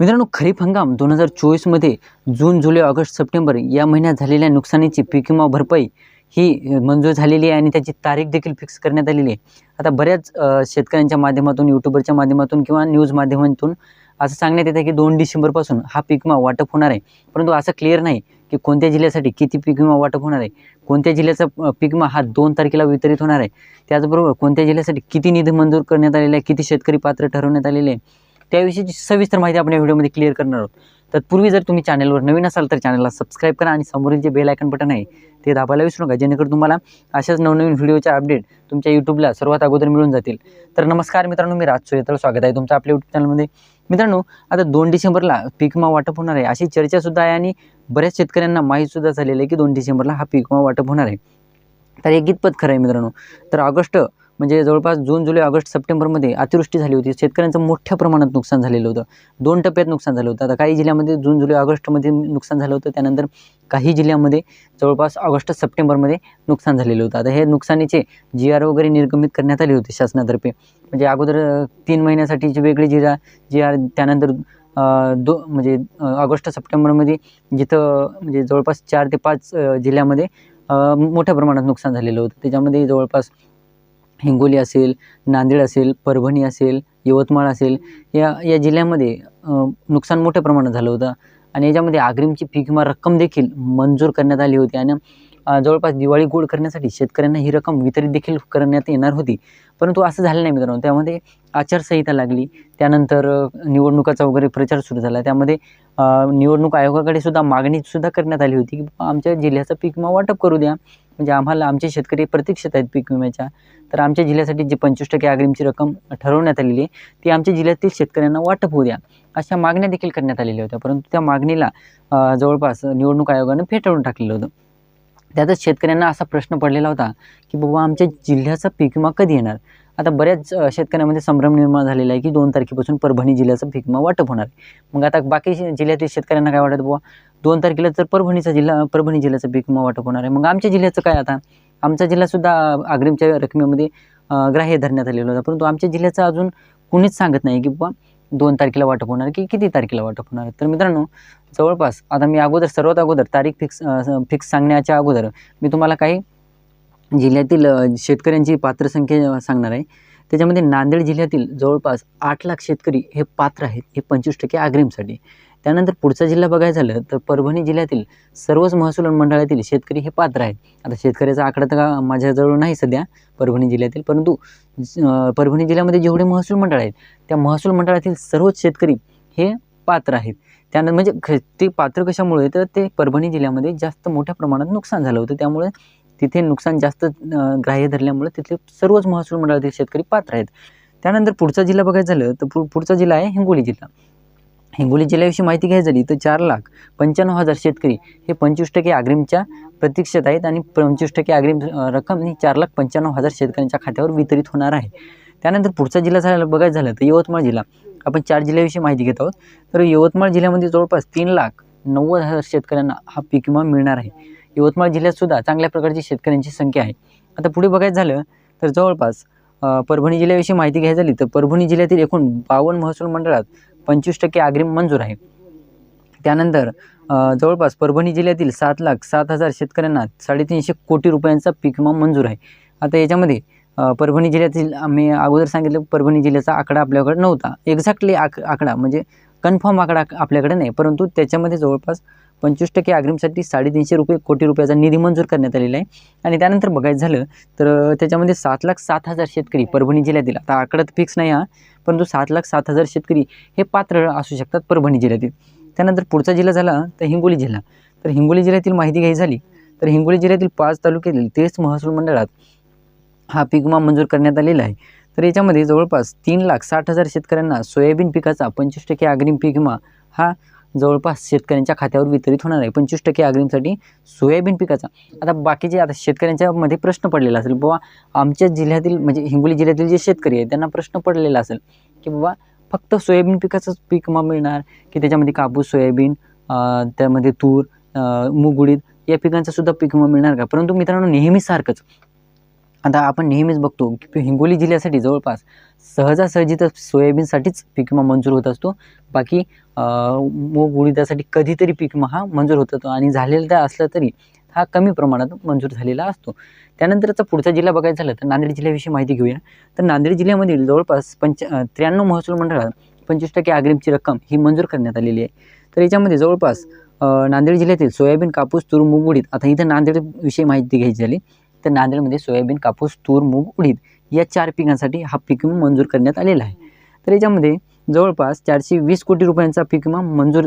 मित्रांनो खरीप हंगाम दोन हजार चोवीसमध्ये जून जुलै ऑगस्ट सप्टेंबर या महिन्यात झालेल्या नुकसानीची पीक विमा भरपाई ही मंजूर झालेली आहे आणि त्याची तारीख देखील फिक्स करण्यात आलेली आहे. आता बऱ्याच शेतकऱ्यांच्या माध्यमातून यूट्यूबरच्या माध्यमातून किंवा न्यूज माध्यमातून असं सांगण्यात येतं की दोन डिसेंबरपासून हा पीक विमा वाटप होणार आहे. परंतु असं क्लिअर नाही की कोणत्या जिल्ह्यासाठी किती पीक विमा वाटप होणार आहे. कोणत्या जिल्ह्याचा पीक विमा हा दोन तारखेला वितरित होणार आहे. त्याचबरोबर कोणत्या जिल्ह्यासाठी किती निधी मंजूर करण्यात आलेला आहे किती शेतकरी पात्र ठरवण्यात आलेले आहे. त्याविषयीची सविस्तर माहिती आपण या व्हिडिओमध्ये क्लिअर करणार आहोत. तत्पूर्वी जर तुम्ही चॅनलवर नवीन असाल तर चॅनलला सबस्क्राईब करा आणि समोरील जे बेल आयकन बटन आहे ते दाबायला विसरू नका. जेणेकरून तुम्हाला अशाच नवनवीन व्हिडिओच्या अपडेट तुमच्या यूट्यूबला सर्वात अगोदर मिळून जातील. तर नमस्कार मित्रांनो मी राज सुरेतर. स्वागत आहे तुमचं आपल्या यूट्यूब चॅनलमध्ये मित्रांनो आता दोन डिसेंबरला पीक विमा वाटप होणार आहे. अशी चर्चासुद्धा आहे आणि बऱ्याच शेतकऱ्यांना माहीतसुद्धा झालेलं आहे की दोन डिसेंबरला हा पीक विमा वाटप होणार आहे. तर हे गीतपत खरं आहे मित्रांनो. तर ऑगस्ट म्हणजे जवळपास जून जुलै ऑगस्ट सप्टेंबरमध्ये अतिवृष्टी झाली होती. शेतकऱ्यांचं मोठ्या प्रमाणात नुकसान झालेलं होतं. दोन टप्प्यात नुकसान झालं होतं. आता काही जिल्ह्यामध्ये जून जुलै ऑगस्टमध्ये नुकसान झालं होतं. त्यानंतर काही जिल्ह्यामध्ये जवळपास ऑगस्ट सप्टेंबरमध्ये नुकसान झालेलं होतं. आता हे नुकसानीचे जी आर वगैरे निर्गमित करण्यात आले होते शासनातर्फे. म्हणजे अगोदर तीन महिन्यासाठीची वेगळी जी जी आर त्यानंतर दो म्हणजे ऑगस्ट सप्टेंबरमध्ये जिथं म्हणजे जवळपास चार ते पाच जिल्ह्यामध्ये मोठ्या प्रमाणात नुकसान झालेलं होतं. त्याच्यामध्ये जवळपास हिंगोली असेल नांदेड असेल परभणी असेल यवतमाळ असेल या या जिल्ह्यामध्ये नुकसान मोठ्या प्रमाणात झालं होतं. आणि याच्यामध्ये आग्रिमची पीक विमा रक्कम देखील मंजूर करण्यात आली होती. आणि जवळपास दिवाळी गोड करण्यासाठी शेतकऱ्यांना ही रक्कम वितरित देखील करण्यात येणार होती. परंतु असं झालं नाही मित्रांनो. त्यामध्ये आचारसंहिता लागली. त्यानंतर निवडणुकाचा वगैरे प्रचार सुरू झाला. त्यामध्ये निवडणूक आयोगाकडे सुद्धा मागणीसुद्धा करण्यात आली होती की आमच्या जिल्ह्याचा पीक विमा वाटप करू द्या. म्हणजे आम्हाला आमचे शेतकरी प्रतीक्षेत आहेत पीक विम्याच्या. तर आमच्या जिल्ह्यासाठी जी पंचवीस टक्के अग्रिमची रक्कम ठरवण्यात आलेली आहे ती आमच्या जिल्ह्यातील शेतकऱ्यांना वाटप होऊ द्या. अशा मागण्या देखील करण्यात आलेल्या होत्या. परंतु त्या मागणीला जवळपास निवडणूक आयोगानं फेटाळून टाकलेलं होतं. त्यातच शेतकऱ्यांना असा प्रश्न पडलेला होता की बाबा आमच्या जिल्ह्याचा पीक विमा कधी येणार? आता बऱ्याच शेतकऱ्यांमध्ये संभ्रम निर्माण झालेला आहे की दोन तारखेपासून परभणी जिल्ह्याचा पीक विमा वाटप होणार. आहे मग आता बाकी जिल्ह्यातील शेतकऱ्यांना काय वाटत बाबा? दोन तारखेला तर परभणीचा जिल्हा परभणी जिल्ह्याचा पीक विमा वाटप होणार आहे. मग आमच्या जिल्ह्याचं काय आता? आमचा जिल्हासुद्धा अग्रिमच्या रकमेमध्ये ग्राह्य धरण्यात आलेला होता. परंतु आमच्या जिल्ह्याचं अजून कुणीच सांगत नाही की बाबा दोन तारखेला वाटप होणार की किती तारखेला वाटप होणार? तर मित्रांनो जवळपास आता मी अगोदर सर्वात अगोदर तारीख फिक्स फिक्स सांगण्याच्या अगोदर मी तुम्हाला काही जिल्ह्यातील शेतकऱ्यांची पात्रसंख्या सांगणार आहे. त्याच्यामध्ये नांदेड जिल्ह्यातील जवळपास आठ लाख शेतकरी हे पात्र आहेत हे पंचवीस टक्के अग्रिमसाठी. त्यानंतर पुढचा जिल्हा बघायचं झालं तर परभणी जिल्ह्यातील सर्वच महसूल मंडळातील शेतकरी हे पात्र आहेत. आता शेतकऱ्याचा आकडा तर का माझ्याजवळ नाही सध्या परभणी जिल्ह्यातील परंतु परभणी जिल्ह्यामध्ये जेवढे महसूल मंडळ आहेत त्या महसूल मंडळातील सर्वच शेतकरी हे पात्र आहेत. त्यानंतर म्हणजे ख ते पात्र कशामुळे? तर ते परभणी जिल्ह्यामध्ये जास्त मोठ्या प्रमाणात नुकसान झालं होतं. त्यामुळे तिथे नुकसान जास्त ग्राह्य धरल्यामुळे तिथले सर्वच महसूल मंडळातील शेतकरी पात्र आहेत. त्यानंतर पुढचा जिल्हा बघायचं झालं तर पु पुढचा जिल्हा आहे हिंगोली जिल्हा. हिंगोली जिल्ह्याविषयी माहिती घ्यायची झाली तर चार लाख पंच्याण्णव हजार शेतकरी हे पंचवीस टक्के अग्रिमच्या प्रतीक्षेत आहेत आणि पंचवीस टक्के अग्रिम रक्कम ही चार लाख पंच्याण्णव हजार शेतकऱ्यांच्या खात्यावर वितरित होणार आहे. त्यानंतर पुढचा जिल्हा झाला बघायचं झालं तर यवतमाळ जिल्हा. आपण चार जिल्ह्याविषयी माहिती घेत आहोत. तर यवतमाळ जिल्ह्यामध्ये जवळपास तीन लाख नव्वद हजार शेतकऱ्यांना हा पीक विमा मिळणार आहे. यवतमाळ जिल्ह्यातसुद्धा चांगल्या प्रकारची शेतकऱ्यांची संख्या आहे. आता पुढे बघायचं झालं तर जवळपास परभणी जिल्ह्याविषयी माहिती घ्यायची झाली तर परभणी जिल्ह्यातील एकूण बावन्न महसूल मंडळात पंचवीस टक्के अग्रिम मंजूर आहे. त्यानंतर जवळपास परभणी जिल्ह्यातील सात लाख सात हजार शेतकऱ्यांना साडेतीनशे कोटी रुपयांचा पीक विमा मंजूर आहे. आता याच्यामध्ये परभणी जिल्ह्यातील आम्ही अगोदर सांगितलं परभणी जिल्ह्याचा आकडा आपल्याकडे नव्हता. एक्झॅक्टली आक आकडा म्हणजे कन्फर्म आकडा आपल्याकडे नाही परंतु त्याच्यामध्ये जवळपास पंचवीस टक्के अग्रिमसाठी साडेतीनशे रुपये कोटी रुपयाचा निधी मंजूर करण्यात आलेला आहे. आणि त्यानंतर बघायचं झालं तर त्याच्यामध्ये सात लाख सात हजार शेतकरी परभणी जिल्ह्यातील आता आकडा फिक्स नाही हा परंतु सात लाख सात हजार शेतकरी हे पात्र असू शकतात परभणी जिल्ह्यातील. त्यानंतर पुढचा जिल्हा झाला तर हिंगोली जिल्हा. तर हिंगोली जिल्ह्यातील माहिती घ्यायची झाली तर हिंगोली जिल्ह्यातील पाच तालुक्यातील तेच महसूल मंडळात हा पीक विमा मंजूर करण्यात आलेला आहे. तर याच्यामध्ये जवळपास तीन लाख साठ हजार शेतकऱ्यांना सोयाबीन पिकाचा पंचवीस टक्के अग्रिम पीक विमा हा जवळपास शेतकऱ्यांच्या खात्यावर वितरित होणार आहे. पंचवीस टक्के अग्रिमसाठी सोयाबीन पिकाचा. आता बाकीचे आता शेतकऱ्यांच्या मध्ये प्रश्न पडलेला असेल बाबा आमच्या जिल्ह्यातील म्हणजे हिंगोली जिल्ह्यातील जे शेतकरी आहेत त्यांना प्रश्न पडलेला असेल की बाबा फक्त सोयाबीन पिकाचंच पीक विमा मिळणार की त्याच्यामध्ये कापूस सोयाबीन त्यामध्ये तूर अं, मूग उडीद या पिकांचंसुद्धा पीक विमा मिळणार का? परंतु मित्रांनो नेहमीसारखंच आता आपण नेहमीच बघतो की हिंगोली जिल्ह्यासाठी जवळपास सहजासहजी तर सोयाबीनसाठीच पीक विमा मंजूर होत असतो. बाकी मूग उडीदासाठी कधीतरी पीक विमा हा मंजूर होत असतो आणि झालेला असला तरी हा कमी प्रमाणात मंजूर झालेला असतो. त्यानंतरचा पुढचा जिल्हा बघायचा झालं तर नांदेड जिल्ह्याविषयी माहिती घेऊया. तर नांदेड जिल्ह्यामधील जवळपास पंच त्र्याण्णव महसूल मंडळात पंचवीस टक्के अग्रिमची रक्कम ही मंजूर करण्यात आलेली आहे. तर याच्यामध्ये जवळपास नांदेड जिल्ह्यातील सोयाबीन कापूस तूर मूग उडीद आता इथं नांदेड विषयी माहिती घ्यायची झाली. तर नांदेडमध्ये सोयाबीन कापूस तूर मूग उडीद या चार पिकांसाठी हा पीक विमा मंजूर करण्यात आलेला आहे. तर याच्यामध्ये जवळपास चारशे वीस कोटी रुपयांचा पीक विमा मंजूर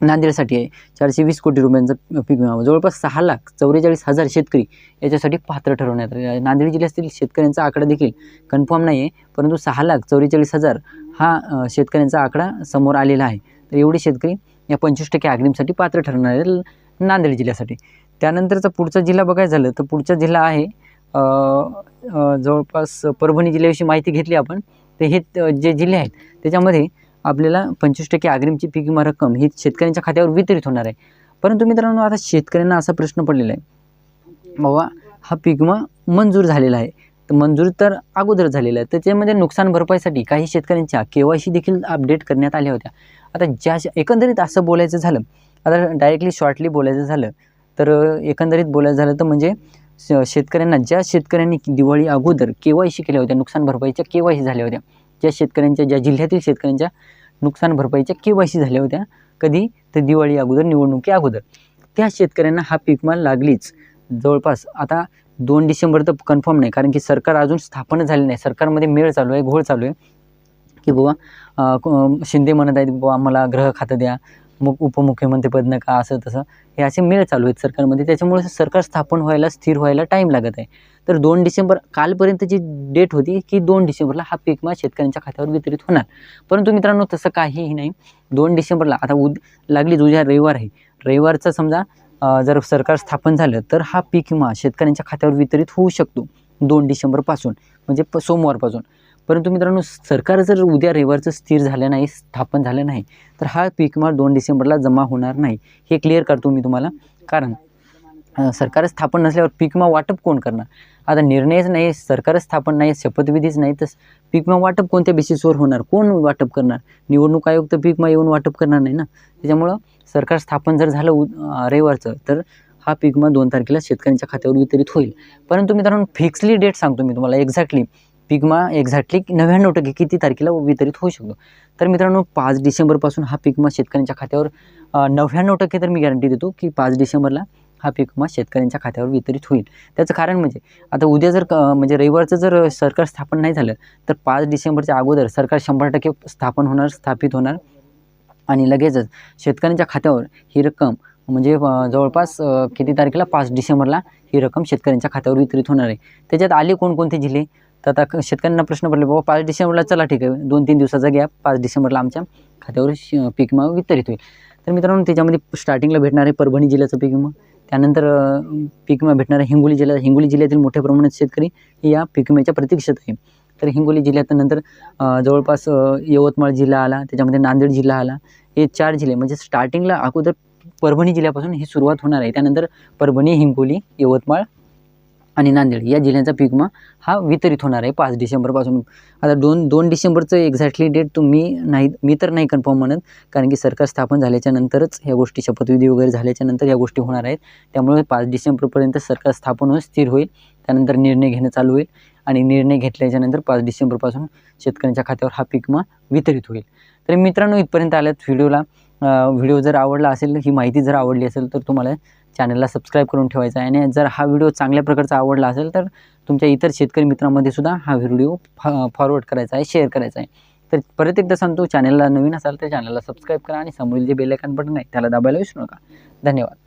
नांदेडसाठी आहे. चारशे वीस कोटी रुपयांचा पीक विमा. जवळपास सहा लाख चौवेचाळीस हजार शेतकरी याच्यासाठी पात्र ठरवण्यात आले नांदेड जिल्ह्यातील शेतकऱ्यांचा आकडा देखील कन्फर्म नाही आहे परंतु सहा लाख चौवेचाळीस हजार हा शेतकऱ्यांचा आकडा समोर आलेला आहे. तर एवढे शेतकरी या पंचवीस टक्के अग्रिमसाठी पात्र ठरणार आहे नांदेड जिल्ह्यासाठी. त्यानंतरचा पुढचा जिल्हा बघायचं झालं तर पुढचा जिल्हा आहे जवळपास परभणी जिल्ह्याविषयी माहिती घेतली आपण तर हे जे जिल्हे आहेत त्याच्यामध्ये आपल्याला पंचवीस टक्के अग्रिमची पीक विमा रक्कम ही शेतकऱ्यांच्या खात्यावर वितरित होणार आहे. परंतु मित्रांनो आता शेतकऱ्यांना असा प्रश्न पडलेला आहे बाबा हा पीक विमा मंजूर झालेला आहे. तर मंजूर तर अगोदर झालेला आहे त्याच्यामध्ये नुकसान भरपाईसाठी काही शेतकऱ्यांच्या के वाय सी देखील अपडेट करण्यात आल्या होत्या. आता ज्या एकंदरीत असं बोलायचं झालं आता डायरेक्टली शॉर्टली बोलायचं झालं तर एकंदरीत बोलायचं झालं तर म्हणजे शेतकऱ्यांना ज्या शेतकऱ्यांनी दिवाळी अगोदर के वाय सी केल्या होत्या नुकसान भरपाईच्या के वाय सी झाल्या होत्या ज्या शेतकऱ्यांच्या ज्या जिल्ह्यातील शेतकऱ्यांच्या नुकसान भरपाईच्या के वाय सी झाल्या होत्या कधी? तर दिवाळी अगोदर निवडणुकी अगोदर. त्या शेतकऱ्यांना हा पीक माल लागलीच. जवळपास आता दोन डिसेंबर तर कन्फर्म नाही कारण की सरकार अजून स्थापन झाले नाही. सरकारमध्ये मेळ चालू आहे घोळ चालू आहे की बुवा शिंदे म्हणत आहेत बुवा आम्हाला ग्रह खातं द्या मग उपमुख्यमंत्रीपद नका असं तसं हे असे मेळ चालू आहेत सरकारमध्ये. त्याच्यामुळे सरकार स्थापन व्हायला स्थिर व्हायला टाईम लागत आहे. तर दोन डिसेंबर कालपर्यंतची डेट होती की दोन डिसेंबरला हा पीक मा शेतकऱ्यांच्या खात्यावर वितरित होणार. परंतु मित्रांनो तसं काहीही नाही. दोन डिसेंबरला आता उद लागलीच उद्या रविवार आहे. रविवारचा समजा जर सरकार स्थापन झालं तर हा पीक विमा शेतकऱ्यांच्या खात्यावर वितरित होऊ शकतो. दोन डिसेंबरपासून म्हणजे प सोमवारपासून. परंतु मित्रांनो सरकार जर उद्या रविवारचं स्थिर झालं नाही स्थापन झालं नाही तर हा पीक माल दोन डिसेंबरला जमा होणार नाही. हे क्लिअर करतो मी तुम्हाला. कारण सरकार स्थापन नसल्यावर पीकमा वाटप कोण करणार? आता निर्णयच नाही सरकारच स्थापन नाही शपथविधीच नाही तर पीकमा वाटप कोणत्या बेसिसवर होणार? कोण वाटप करणार? निवडणूक आयोग तर पीकमा येऊन वाटप करणार नाही ना? त्याच्यामुळं सरकार स्थापन जर झालं उ- रविवारचं तर हा पीक दोन तारखेला शेतकऱ्यांच्या खात्यावर वितरित होईल. परंतु मित्रांनो फिक्सली डेट सांगतो मी तुम्हाला एक्झॅक्टली पीक एक्झॅक्टली नव्याण्णव टक्के किती तारखेला वितरित होऊ शकतो. तर मित्रांनो पाच डिसेंबरपासून हा पिकमा शेतकऱ्यांच्या खात्यावर नव्याण्णव टक्के तर मी गॅरंटी देतो की पाच डिसेंबरला हा पीक विमा शेतकऱ्यांच्या खात्यावर वितरित होईल. त्याचं कारण म्हणजे आता उद्या जर क- म्हणजे रविवारचं जर सरकार स्थापन नाही झालं तर पाच डिसेंबरच्या अगोदर सरकार शंभर टक्के स्थापन होणार स्थापित होणार आणि लगेचच शेतकऱ्यांच्या खात्यावर ही रक्कम म्हणजे जवळपास किती तारखेला? पाच डिसेंबरला ही रक्कम शेतकऱ्यांच्या खात्यावर वितरित होणार आहे. त्याच्यात आले कोणकोणते जिल्हे? तर आता शेतकऱ्यांना प्रश्न पडले बाबा पाच डिसेंबरला चला ठीक आहे. दोन तीन दिवसाचा गॅप पाच डिसेंबरला आमच्या खात्यावर श- पीक विमा वितरित होईल. तर मित्रांनो त्याच्यामध्ये स्टार्टिंगला भेटणार आहे परभणी जिल्ह्याचं पीक विमा त्यानंतर पीक विमा भेटणार आहे हिंगोली जिल्ह्यात हिंगोली जिल्ह्यातील मोठ्या प्रमाणात शेतकरी या पीक विम्याच्या प्रतीक्षेत आहे. तर हिंगोली जिल्ह्यात नंतर जवळपास यवतमाळ जिल्हा आला त्याच्यामध्ये नांदेड जिल्हा आला हे चार जिल्हे म्हणजे स्टार्टिंगला अगोदर परभणी जिल्ह्यापासून ही सुरुवात होणार आहे. त्यानंतर परभणी हिंगोली यवतमाळ आणि नांदेड या जिल्ह्यांचा पीक विमा हा वितरित होणार आहे पाच डिसेंबरपासून. आता दोन दोन डिसेंबरचं एक्झॅक्टली डेट तुम्ही नाही मी तर नाही कन्फर्म म्हणत कारण की सरकार स्थापन झाल्याच्या नंतरच ह्या गोष्टी शपथविधी वगैरे झाल्याच्यानंतर या गोष्टी होणार आहेत. त्यामुळे पाच डिसेंबरपर्यंत सरकार स्थापन होऊन स्थिर होईल त्यानंतर निर्णय घेणं चालू होईल आणि निर्णय घेतल्याच्यानंतर पाच डिसेंबरपासून शेतकऱ्यांच्या खात्यावर हा पीक वितरित होईल. तर मित्रांनो इथपर्यंत आल्यात व्हिडिओला. व्हिडिओ जर आवडला असेल ही माहिती जर आवडली असेल तर तुम्हाला चॅनलला सबस्क्राईब करून ठेवायचा आहे. आणि जर हा व्हिडिओ चांगल्या प्रकारचा आवडला असेल तर तुमच्या इतर शेतकरी मित्रांमध्ये सुद्धा हा व्हिडिओ फॉरवर्ड करायचा आहे शेअर करायचा आहे. तर परत एकदा सांगतो चॅनलला नवीन असाल तर चॅनलला सबस्क्राईब करा आणि समोरील जे बेल बटन आहे त्याला दाबायला विसरू नका. धन्यवाद.